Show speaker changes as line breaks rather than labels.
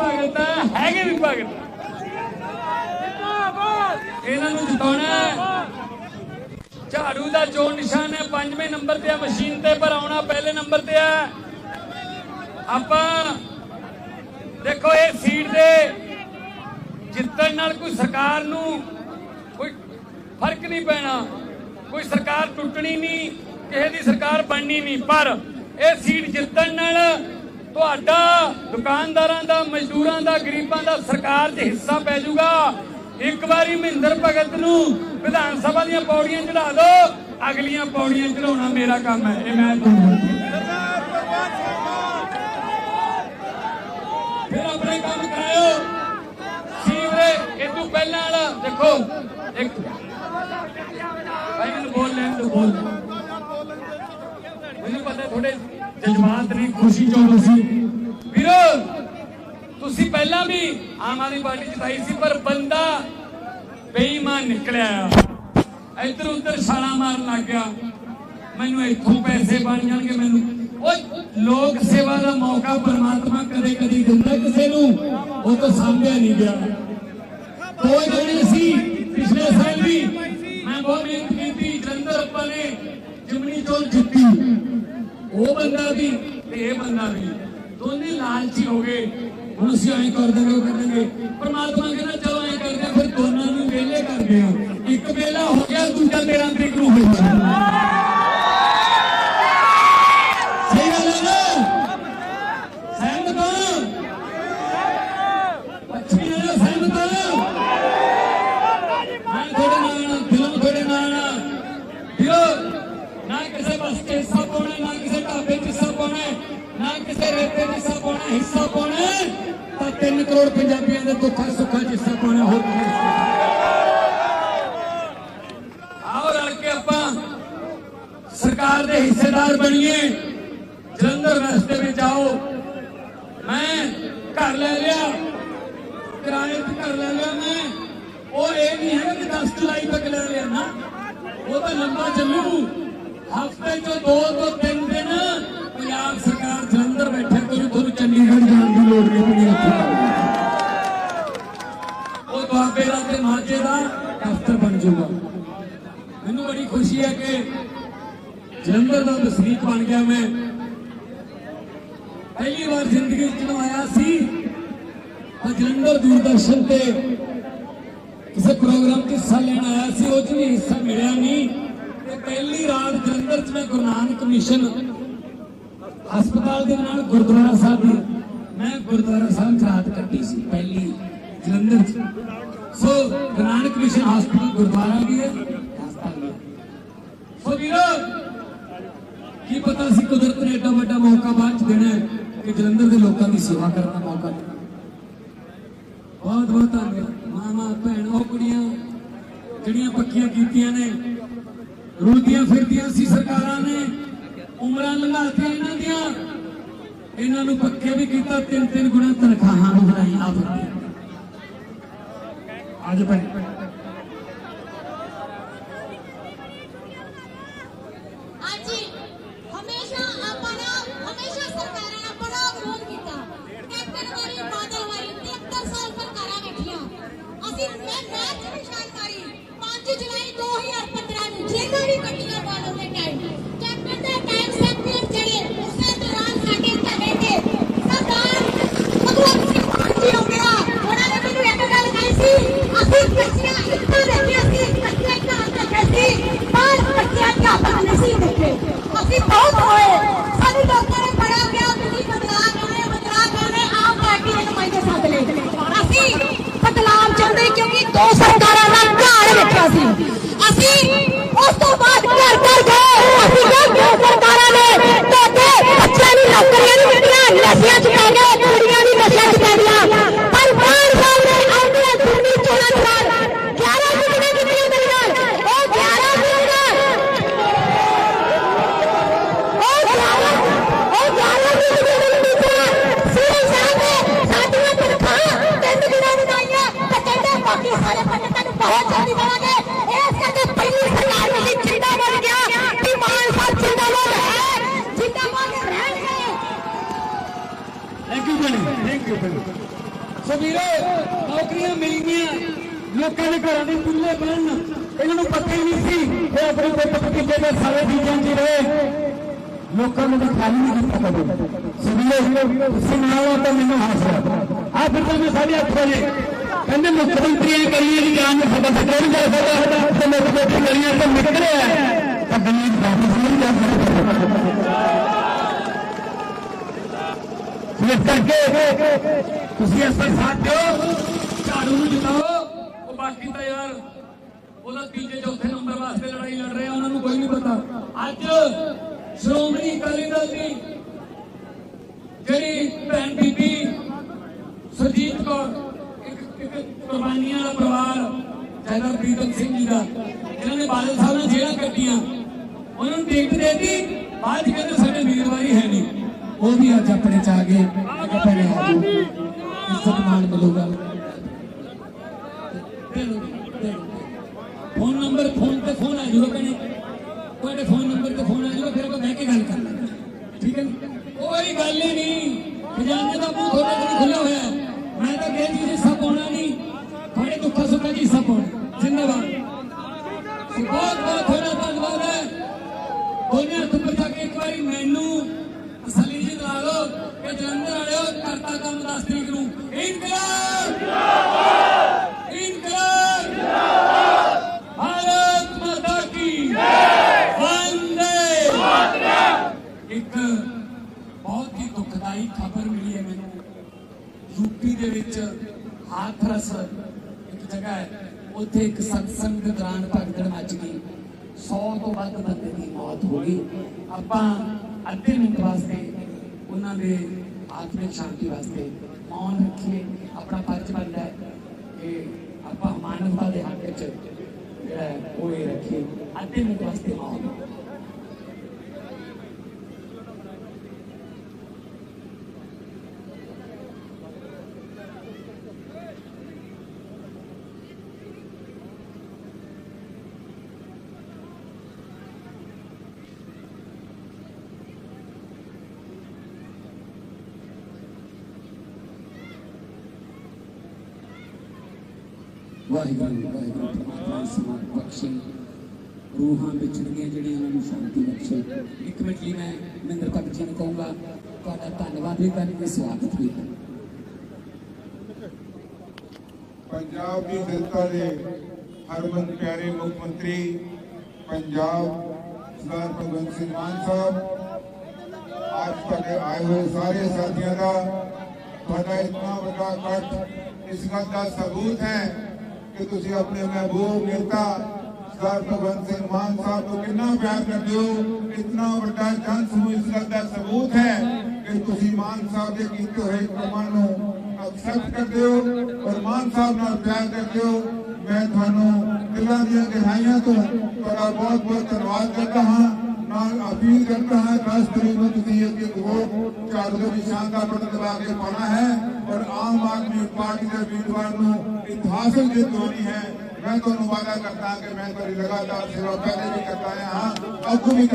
ਭਗਤ ਹੈ, ਹੈਗੇ ਵੀ ਭਗਤ। ਇਹਨਾਂ ਨੂੰ ਜਿਤਾਉਣਾ ਝਾੜੂ ਦਾ ਚੋਣ ਨਿਸ਼ਾਨ ਹੈ, ਪੰਜਵੇਂ ਨੰਬਰ ਤੇ ਆ, ਮਸ਼ੀਨ ਤੇ ਪਰ ਆਉਣਾ ਪਹਿਲੇ ਨੰਬਰ ਤੇ ਆ। ਆਪਾਂ ਦੇਖੋ, ਇਹ ਸੀਟ ਦੇ ਜਿੱਤਣ ਨਾਲ ਕੋਈ ਸਰਕਾਰ ਨੂੰ ਕੋਈ ਫ਼ਰਕ ਨਹੀਂ ਪੈਣਾ। ਕੋਈ ਸਰਕਾਰ ਟੁੱਟਣੀ ਨਹੀਂ, ਕਿਸੇ ਦੀ ਸਰਕਾਰ ਬਣਨੀ ਨਹੀਂ। ਪਰ ਇਹ ਸੀਟ ਜਿੱਤਣ ਨਾਲ ਤੁਹਾਡਾ ਦੁਕਾਨਦਾਰਾਂ ਦਾ, ਮਜ਼ਦੂਰਾਂ ਦਾ, ਗਰੀਬਾਂ ਦਾ ਸਰਕਾਰ 'ਚ ਹਿੱਸਾ ਪੈ ਜਾਊਗਾ। ਇੱਕ ਵਾਰੀ ਮਹਿੰਦਰ ਭਗਤ ਨੂੰ ਵਿਧਾਨ ਸਭਾ ਦੀਆਂ ਪੌੜੀਆਂ ਚੜਾ ਦਿਓ ਅਗਲੀਆਂ ਪੌੜੀਆਂ ਚੜਾਉਣਾ ਮੇਰਾ ਕੰਮ ਹੈ। ਇਹ ਮੈਂ ਫਿਰ ਆਪਣੇ ਕੰਮ ਕਰਾਇਓ। ਸੀਵਰੇ ਇਹ ਤੋਂ ਪਹਿਲਾਂ ਵਾਲਾ, ਦੇਖੋ। ਇੱਕ ਭਾਈ ਮੈਨੂੰ ਬੋਲ ਲੈਣ ਤੋਂ ਬੋਲ। ਮੈਨੂੰ ਪਤਾ ਥੋੜੇ ਜਜ਼ਬਾਤ ਨਹੀਂ, ਖੁਸ਼ੀ ਚੋਂ ਸੀ ਵੀਰੋ, ਤੁਸੀਂ ਪਹਿਲਾਂ ਵੀ ਆਮ ਆਦਮੀ ਪਾਰਟੀ ਜਿਤਾਈ ਸੀ, ਪਰ ਬੰਦਾ ਬੇਈਮਾਨ ਨਿਕਲਿਆ ਆ। ਇੱਧਰ ਉੱਧਰ ਛਾਲਾਂ ਮਾਰਨ ਲੱਗ ਗਿਆ। ਮੈਨੂੰ ਇੱਥੋਂ ਪੈਸੇ ਬਣ ਜਾਣਗੇ, ਮੈਨੂੰ। ਉਹ ਲੋਕ ਸੇਵਾ ਦਾ ਮੌਕਾ ਪਰਮਾਤਮਾ ਕਦੇ ਕਦੇ ਦਿੰਦਾ ਕਿਸੇ ਨੂੰ। ਉਹ ਤਾਂ ਸਾਂਭਿਆ ਨਹੀਂ ਗਿਆ। ਦੋ ਜਣੇ ਸੀ, ਪਿਛਲੇ ਸਾਲ ਵੀ। ਮੈਂ ਬਹੁਤ ਮਿਹਨਤ ਕੀਤੀ, ਜਲੰਧਰ ਆਪਾਂ ਨੇ ਜਿਮਨੀ ਚੋਲ ਜਿੱਤੀ। ਉਹ ਬੰਦਾ ਵੀ ਤੇ ਇਹ ਬੰਦਾ ਵੀ। ਦੋਨੇ ਲਾਲਚੀ ਹੋ ਗਏ। ਹੁਣ ਅਸੀਂ ਐਂ ਕਰ ਦਾਂਗੇ ਕਰ ਦਾਂਗੇ ਪਰਮਾਤਮਾ ਕਹਿੰਦਾ, ਚਲੋ ਐਂ ਕਰਦੇ ਫਿਰ ਦੋਨਾਂ ਨੂੰ ਵਿਹਲੇ ਕਰਦੇ ਆ ਇੱਕ ਵੇਲਾ ਹੋ ਗਿਆ, ਦੂਜਾ 13 ਤਰੀਕ ਨੂੰ ਹੋ ਸਹੀ ਗੱਲ ਹੈ ਨਾ? ਸਹਿਮਤ ਹੋ? ਪੱਛਮੀ ਨਾਲ ਸਹਿਮਤ ਹੋ? ਮੈਂ ਤੁਹਾਡੇ ਨਾਲ, ਦਿਲੋਂ ਤੁਹਾਡੇ ਨਾਲ ਹਾਂ। ਨਾ ਕਿਸੇ ਬਸ ਚ ਹਿੱਸਾ ਪਾਉਣਾ ਨਾ ਕਿਸੇ ਕਰੋੜ ਪੰਜਾਬੀਆਂ ਦੇ ਦੁੱਖਾਂ ਸੁੱਖਾਂ ਚ ਹਿੱਸਾ ਹੋਰ ਆਓ ਰਲ ਕੇ ਆਪਾਂ ਸਰਕਾਰ ਦੇ ਹਿੱਸੇਦਾਰ ਬਣੀਏ। ਜਲੰਧਰ ਰਸਤੇ ਵਿੱਚ ਆਓ। ਮੈਂ ਘਰ ਲੈ ਲਿਆ। ਕਿਰਾਏ ਤੇ ਘਰ ਲੈ ਲਿਆ ਮੈਂ। ਉਹ ਇਹ ਨਹੀਂ ਹੈ ਕਿ 10 ਜੁਲਾਈ ਤੱਕ ਲੈ ਲਿਆ ਨਾ। ਉਹ ਤਾਂ ਲੰਬਾ ਚੱਲੂ। ਹਫ਼ਤੇ ਚੋਂ ਦੋ ਤੋਂ ਤਿੰਨ ਦਿਨ ਵਸਨੀਕ ਬਣ ਗਿਆ ਮੈਂ ਪਹਿਲੀ ਵਾਰ ਜ਼ਿੰਦਗੀ ਵਿੱਚ ਜਲੰਧਰ ਦੂਰਦਰਸ਼ਨ ਤੇ ਕਿਸੇ ਪ੍ਰੋਗਰਾਮ 'ਚ ਹਿੱਸਾ ਲੈਣ ਆਇਆ ਸੀ, ਉਹ 'ਚ ਵੀ ਹਿੱਸਾ ਮਿਲਿਆ ਨਹੀਂ। ਤੇ ਪਹਿਲੀ ਰਾਤ ਜਲੰਧਰ 'ਚ ਮੈਂ ਗੁਰੂ ਨਾਨਕ ਮਿਸ਼ਨ ਹਸਪਤਾਲ ਦੇ ਨਾਲ ਗੁਰਦੁਆਰਾ ਸਾਹਿਬ ਦੀ, ਮੈਂ ਗੁਰਦੁਆਰਾ ਸਾਹਿਬ 'ਚ ਰਾਤ ਕੱਟੀ ਸੀ, ਪਹਿਲੀ ਜਲੰਧਰ 'ਚ। ਸੋ ਗੁਰੂ ਨਾਨਕ ਮਿਸ਼ਨ ਹਸਪਤਾਲ ਗੁਰਦੁਆਰਾ ਵੀ ਹੈ, ਹਸਪਤਾਲ ਵੀ ਸੋ ਵੀਰੋ ਕੀ ਪਤਾ ਸੀ ਕੁਦਰਤ ਨੇ ਏਡਾ ਵੱਡਾ ਮੌਕਾ ਬਾਅਦ 'ਚ ਦੇਣਾ ਕਿ ਜਲੰਧਰ ਦੇ ਲੋਕਾਂ ਦੀ ਸੇਵਾ ਕਰਨ ਦਾ ਮੌਕਾ ਬਹੁਤ ਬਹੁਤ ਧੰਨਵਾਦ। ਮਾਮਾ, ਭੈਣ, ਉਹ ਕੁੜੀਆਂ ਜਿਹੜੀਆਂ ਪੱਕੀਆਂ ਕੀਤੀਆਂ ਨੇ, ਰੁਲਦੀਆਂ ਫਿਰਦੀਆਂ ਸੀ ਸਰਕਾਰਾਂ ਨੇ, ਉਮਰਾਂ ਲੰਘਾਤੀਆਂ ਇਹਨਾਂ ਦੀਆਂ, ਇਹਨਾਂ ਨੂੰ ਪੱਕੇ ਵੀ ਕੀਤਾ ਤਿੰਨ ਤਿੰਨ ਗੁਣਾ ਤਨਖਾਹਾਂ ਨੂੰ ਬਣਾਈਆਂ ਫਿਰਦੀਆਂ ਅੱਜ ਭੈਣ
ਹਾਂਜੀ ਹਮੇਸ਼ਾ ਆਪਾਂ ਨਾ ਹਮੇਸ਼ਾ ਸਰਕਾਰਾਂ ਨੇ ਬੜਾ ਵਿਰੋਧ ਕੀਤਾ ਕੈਪਟਨ ਵਾਲੀ ਬਾਦਲ ਵਾਲੀ 73 ਸਾਲ ਸਰਕਾਰਾਂ ਬੈਠੀਆਂ ਅਸੀਂ ਮੈਂ ਮੈਂ ਚ 5 ਜੁਲਾਈ 2015 ਨੂੰ ਜੇਲ੍ਹਾਂ ਵੀ ਕੱਟੀਆਂ ਬਾਦਲ ਦੇ ਟਾਈਮ ਕੈਪਟਨ ਦੇ ਟਾਈਮ ਸੈਂਪੀਅਨ ਚੜੇ ਉਸੇ ਦੌਰਾਨ ਸਾਡੇ ਧਰਨੇ ਤੇ ਸਰਦਾਰ ਭਗਵੰਤ ਸਿੰਘ ਜੀ ਹੋ ਗਿਆ ਉਹਨਾਂ ਨੇ ਮੈਨੂੰ ਇੱਕ ਗੱਲ ਕਹੀ ਸੀ ਅਸੀਂ ਕੱਚੀਆਂ ਹੈ ਜਿੰਦਾਬਾਦ
ਨੌਕਰੀਆਂ ਮਿਲ ਗਈਆਂ ਲੋਕਾਂ ਦੇ ਘਰਾਂ ਦੇ ਚੁੱਲ੍ਹੇ ਬਣਨ। ਇਹਨਾਂ ਨੂੰ ਪਤਾ ਹੀ ਨਹੀਂ ਸੀ ਕਿ ਆਪਣੇ ਪੁੱਤ ਭਤੀਜੇ ਦੇ ਸਾਰੇ ਚੀਜ਼ਾਂ ਦੀ ਰਹੇ। ਲੋਕਾਂ ਨੂੰ ਖਾਲੀ ਨਹੀਂ ਪਤਾ ਕਦੇ। ਸੁਣੀਏ ਤੁਸੀਂ ਨਾਲ ਤਾਂ ਮੈਨੂੰ ਹਾਸਾ ਆ ਫਿਰ ਤਾਂ ਮੈਂ ਸਾਢੇ ਅੱਠ ਵਜੇ ਕਹਿੰਦੇ ਮੁੱਖ ਮੰਤਰੀ ਇਹ ਕਰੀਏ ਜੀ ਜਾਨ ਨੂੰ ਸਾਡਾ ਬੱਚਾ ਨਹੀਂ ਜਾ ਤੇ ਮੁੱਖ ਮੰਤਰੀ ਕਰੀਏ ਤਾਂ ਨਿਕਲਿਆ। ਤਾਂ ਗਰੀਬ ਬਾਬੂ ਨਹੀਂ ਜਾ ਸਕਦਾ ਇਸ ਕਰਕੇ ਤੁਸੀਂ ਇਸ ਦਾ ਸਾਥ ਦਿਓ। ਝਾੜੂ ਨੂੰ ਜਿਤਾਓ। ਉਹ ਬਾਕੀ ਤਾਂ ਯਾਰ। ਉਹਦਾ ਤੀਜੇ ਚੌਥੇ ਨੰਬਰ ਵਾਸਤੇ ਲੜਾਈ ਲੜ ਰਹੇ ਆ ਉਹਨਾਂ ਨੂੰ ਕੋਈ ਨਹੀਂ ਪਤਾ। ਅੱਜ ਸ਼੍ਰੋਮਣੀ ਅਕਾਲੀ ਦਲ ਦੀ ਜਿਹੜੀ ਭੈਣ ਬੀਬੀ ਸੁਰਜੀਤ ਕੌਰ, ਇੱਕ ਕੁਰਬਾਨੀਆਂ ਦਾ ਪਰਿਵਾਰ, ਜਨਰਲ ਪ੍ਰੀਤਮ ਸਿੰਘ ਜੀ ਦਾ ਇਹਨਾਂ ਨੇ ਬਾਦਲ ਸਾਹਿਬ ਨੇ ਜੇਲ੍ਹਾਂ ਕੱਟੀਆਂ, ਉਹਨਾਂ ਨੂੰ ਟਿਕਟ ਦੇਤੀ। ਬਾਅਦ ਕਹਿੰਦੇ ਸਾਡੇ ਉਮੀਦਵਾਰੀ ਹੈ ਨਹੀਂ। ਉਹ ਵੀ ਅੱਜ ਆਪਣੇ ਚ ਆ ਗਏ। ਮੈਂ ਕਿਹਾ ਭੈਣੇ ਇੱਜ਼ਤ ਮਾਣ ਮਿਲੂਗਾ। ਫੋਨ ਨੰਬਰ, ਫੋਨ ਤੇ ਫੋਨ ਆ ਜੂਗਾ ਭੈਣੇ। ਤੁਹਾਡੇ ਫੋਨ ਨੰਬਰ ਤੇ ਫੋਨ ਆ ਜੂਗਾ, ਫਿਰ ਆਪਾਂ ਬਹਿ ਕੇ ਗੱਲ ਕਰ ਲਾਂਗੇ। ਠੀਕ ਹੈ ਕੋਈ ਗੱਲ ਹੀ ਨਹੀਂ। ਖਜ਼ਾਨੇ ਦਾ ਮੂੰਹ ਤੁਹਾਡੇ ਕੋਲ ਖੁੱਲਿਆ ਹੋਇਆ ਹੈ ਮੈਂ ਤਾਂ ਕਿਹਾ ਜੀ ਹਿੱਸਾ ਪਾਉਣਾ ਨਹੀਂ ਤੁਹਾਡੇ ਦੁੱਖਾਂ ਸੁੱਖਾਂ ਦੀ ਹਿੱਸਾ ਪਾਉਣਾ ਜ਼ਿੰਦਾਬਾਦ ਸੋ ਬਹੁਤ ਬਹੁਤ ਤੁਹਾਡਾ ਧੰਨਵਾਦ ਹੈ ਦੋਨੇ ਹੱਥ ਉੱਪਰ ਜਾ ਕੇ ਇੱਕ ਵਾਰੀ ਮੈਨੂੰ ਤਸੱਲੀ ਜੀ ਦਿਲਾ ਲਓ ਕਿ ਜਲੰਧਰ ਵਾਲਿਓ ਕਰਤਾ ਕੰਮ 10 ਤਰੀਕ ਨੂੰ ਇਨਕਲਾਬ ਇਨਕਲਾਬ ਭਾਰਤ ਮਾਤਾ ਕੀ ਵੰਦੇ ਇੱਕ ਬਹੁਤ ਹੀ ਦੁਖਦਾਈ ਖਬਰ ਮਿਲੀ ਹੈ ਮੈਨੂੰ ਯੂਪੀ ਦੇ ਵਿੱਚ ਹਾਥਰਸ ਇੱਕ ਜਗ੍ਹਾ ਹੈ। ਉੱਥੇ ਇੱਕ ਸਤਸੰਗ ਦੇ ਦੌਰਾਨ ਭਗਦੜ ਮੱਚ ਗਈ। 100 ਤੋਂ ਵੱਧ ਬੰਦੇ ਦੀ ਮੌਤ ਹੋ ਗਈ। ਆਪਾਂ ਅੱਧੇ ਮਿੰਟ ਵਾਸਤੇ ਉਹਨਾਂ ਦੇ ਆਤਮਿਕ ਸ਼ਾਂਤੀ ਵਾਸਤੇ ਮੌਨ ਰੱਖੀਏ। ਆਪਣਾ ਫਰਜ਼ ਬਣਦਾ ਹੈ ਕਿ ਆਪਾਂ ਮਾਨਵਤਾ ਦੇ ਹੱਕ 'ਚ ਜਿਹੜਾ ਹੈ, ਉਹ ਇਹ ਰੱਖੀਏ। ਅੱਧੇ ਮਿੰਟ ਵਾਸਤੇ ਮੌਨ। ਵਾਹਿਗੁਰੂ ਵਾਹਿਗੁਰੂ ਪਰਮਾਤਮਾ ਸਮਾਂ ਬਖਸ਼ੇ ਰੂਹਾਂ ਵਿਛੜੀਆਂ ਜਿਹੜੀਆਂ ਉਹਨਾਂ ਨੂੰ ਸ਼ਾਂਤੀ ਬਖਸ਼ੇ ਇੱਕ ਮਿੰਟ ਲਈ ਮੈਂ ਮਹਿੰਦਰ ਭਗਤ ਜੀ ਨੂੰ ਕਹੂੰਗਾ ਤੁਹਾਡਾ ਧੰਨਵਾਦ ਵੀ ਕਰਨਗੇ ਸਵਾਗਤ ਵੀ ਕਰਨਗੇ
ਪੰਜਾਬ ਦੀ ਜਨਤਾ ਦੇ ਹਰਮਨ ਪਿਆਰੇ ਮੁੱਖ ਮੰਤਰੀ ਪੰਜਾਬ ਸਰਦਾਰ ਭਗਵੰਤ ਸਿੰਘ ਮਾਨ ਸਾਹਿਬ ਅੱਜ ਤੱਕ ਆਏ ਹੋਏ ਸਾਰੇ ਸਾਥੀਆਂ ਦਾ ਤੁਹਾਡਾ ਇਤਨਾ ਵੱਡਾ ਇਕੱਠ ਇਸ ਗੱਲ ਦਾ ਸਬੂਤ ਹੈ ਕਿ ਤੁਸੀਂ ਆਪਣੇ ਮਹਿਬੂਬ ਨੇਤਾ ਸਰਦਾਰ ਭਗਵੰਤ ਸਿੰਘ ਮਾਨ ਸਾਹਿਬ ਨੂੰ ਕਿੰਨਾ ਪਿਆਰ ਕਰਦੇ ਹੋ ਇਤਨਾ ਵੱਡਾ ਜਨ ਸਮੂਹ ਇਸ ਗੱਲ ਦਾ ਸਬੂਤ ਹੈ ਕਿ ਤੁਸੀਂ ਮਾਨ ਸਾਹਿਬ ਦੇ ਕੀਤੇ ਹੋਏ ਕੰਮਾਂ ਨੂੰ ਐਕਸੈਪਟ ਕਰਦੇ ਹੋ ਔਰ ਮਾਨ ਸਾਹਿਬ ਨਾਲ ਪਿਆਰ ਕਰਦੇ ਹੋ। ਮੈਂ ਤੁਹਾਨੂੰ ਦਿਲਾਂ ਦੀਆਂ ਗਹਿਰਾਈਆਂ ਤੋਂ ਤੁਹਾਡਾ ਬਹੁਤ ਬਹੁਤ ਧੰਨਵਾਦ ਕਰਦਾ ਹਾਂ। ਨਾਲ ਅਪੀਲ ਕਰਦਾ ਹਾਂ ਖਾਸ ਤਰੀਕੇ ਨਾਲ ਤੁਸੀਂ ਇਹ ਵੋਟ ਝਾੜੂ ਦੇ ਨਿਸ਼ਾਨ ਦਾ ਬਟਨ ਦਬਾ ਕੇ ਪਾਉਣਾ ਹੈ ਔਰ ਆਮ ਆਦਮੀ ਪਾਰਟੀ ਦੇ ਉਮੀਦਵਾਰ ਨੂੰ ਇਤਿਹਾਸਕ ਜਿੱਤ ਹੋਣੀ ਹੈ ਮੈਂ ਤੁਹਾਨੂੰ ਵਾਅਦਾ ਕਰਦਾ ਹਾਂ ਕਿ ਮੈਂ ਤੁਹਾਡੀ ਲਗਾਤਾਰ ਸੇਵਾ ਪਹਿਲੇ ਵੀ ਕਰਦਾ ਆਇਆ ਹਾਂ ਅੱਗੋਂ ਵੀ